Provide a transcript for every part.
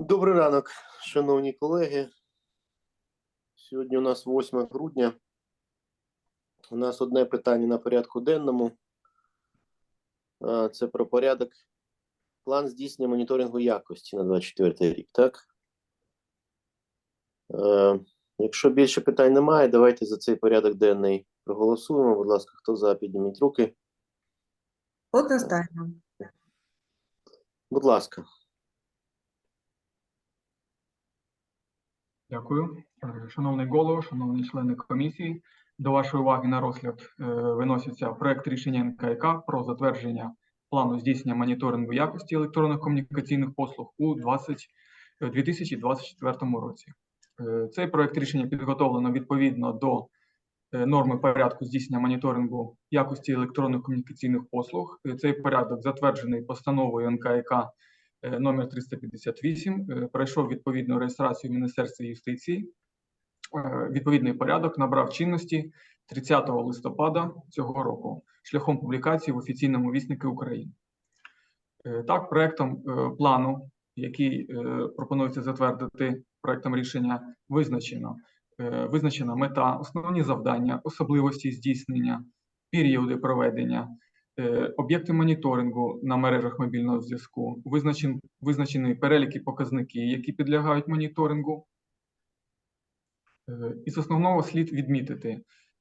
Добрий ранок, шановні колеги. Сьогодні у нас 8 грудня. У нас одне питання на порядку денному. Це про порядок. План здійснення моніторингу якості на 24 рік, так? Е, Якщо більше питань немає, давайте за цей порядок денний проголосуємо. Будь ласка, хто за, підніміть руки. Одностайно. Будь ласка. Дякую. Е, Шановний голово, шановні члени комісії, до вашої уваги на розгляд е, виноситься проект рішення НКК про затвердження плану здійснення моніторингу якості електронних комунікаційних послуг у 20, е, 2024 році. Е, Цей проект рішення підготовлено відповідно до норми порядку здійснення моніторингу якості електронних комунікаційних послуг. Цей порядок затверджений постановою НКК номер 358, е, пройшов відповідну реєстрацію в Міністерстві юстиції. Е, Відповідний порядок набрав чинності 30 листопада цього року шляхом публікації в офіційному віснику України. Е, Так, проектом е, плану, який е, пропонується затвердити проектом рішення, визначено е, визначена мета, основні завдання, особливості здійснення, періоди проведення, е, об'єкти моніторингу на мережах мобільного зв'язку, визначен, визначені переліки показники, які підлягають моніторингу. Е, Із основного слід відмітити,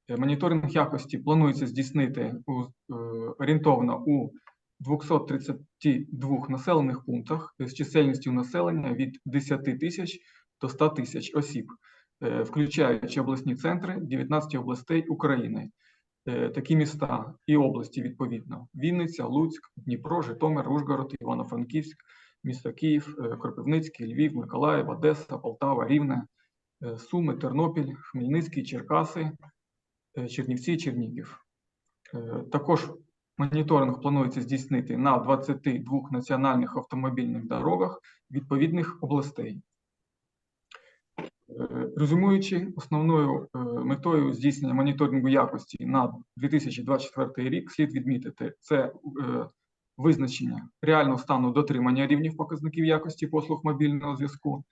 е, моніторинг якості планується здійснити у, е, орієнтовно у 232 населених пунктах з чисельністю населення від 10 тисяч до 100 тисяч осіб, е, включаючи обласні центри 19 областей України. Е, Такі міста і області відповідно: Вінниця, Луцьк, Дніпро, Житомир, Ужгород, Івано-Франківськ, місто Київ, е, Кропивницький, Львів, Миколаїв, Одеса, Полтава, Рівне, е, Суми, Тернопіль, Хмельницький, Черкаси, Чернівці, Чернігів. Також моніторинг планується здійснити на 22 національних автомобільних дорогах відповідних областей. Е, Резюмуючи, основною е, метою здійснення моніторингу якості на 2024 рік слід відмітити це е, визначення реального стану дотримання рівнів показників якості послуг мобільного зв'язку,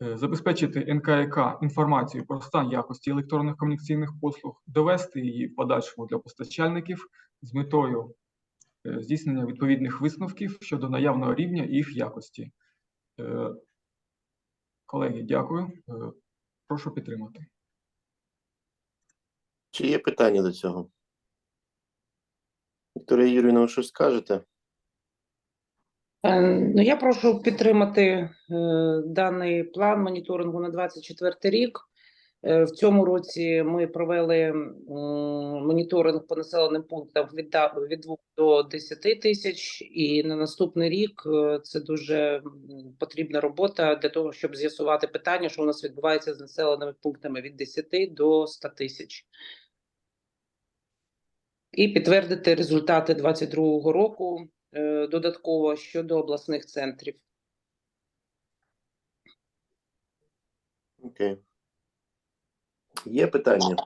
забезпечити НКК інформацію про стан якості електронних комунікаційних послуг, довести її в подальшому для постачальників з метою здійснення відповідних висновків щодо наявного рівня їх якості. Колеги, дякую. Е, Прошу підтримати. Чи є питання до цього? Вікторія Юрійовна, ви щось скажете? Е, Ну, я прошу підтримати е, даний план моніторингу на 24 рік. Е, В цьому році ми провели моніторинг по населеним пунктам від, да- 2 до 10 тисяч, і на наступний рік е, це дуже потрібна робота для того, щоб з'ясувати питання, що у нас відбувається з населеними пунктами від 10 до 100 тисяч. І підтвердити результати 2022 року е, додатково щодо обласних центрів. Окей. Є питання?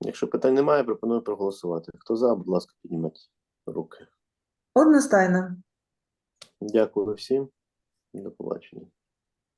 Якщо питань немає, пропоную проголосувати. Хто за, будь ласка, підніміть руки. Одностайно. Дякую всім. До побачення.